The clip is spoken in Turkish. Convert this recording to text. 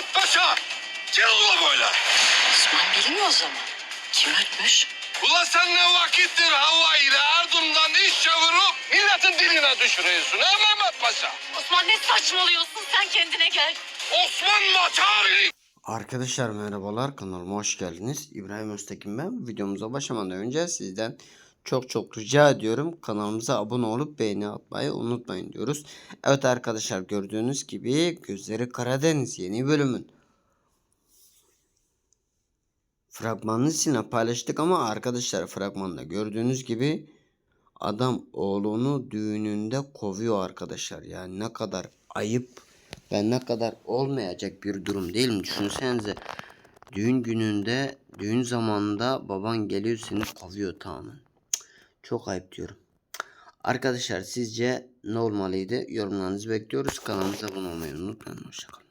Mehmet Paşa! Gel ula böyle! Osman bilmiyor o zaman. Kim ötmüş? Ula sen ne vakittir hava ile ardından iş çevirip milletin diline düşürüyorsun ha Mehmet Paşa? Osman ne saçmalıyorsun sen kendine gel. Osman Maçari! Arkadaşlar merhabalar kanalıma hoş geldiniz. İbrahim Öztekin ben. Videomuza başlamadan önce sizden çok çok rica ediyorum. Kanalımıza abone olup beğeni atmayı unutmayın diyoruz. Evet arkadaşlar gördüğünüz gibi Gözleri Karadeniz yeni bölümün fragmanını sizinle paylaştık ama arkadaşlar fragmanda gördüğünüz gibi adam oğlunu düğününde kovuyor arkadaşlar. Yani ne kadar ayıp ve ne kadar olmayacak bir durum değil mi? Düşünsenize düğün gününde düğün zamanında baban geliyor seni kovuyor tamamen. Çok ayıp diyorum. Arkadaşlar sizce ne olmalıydı? Yorumlarınızı bekliyoruz. Kanalımıza abone olmayı unutmayın. Hoşçakalın.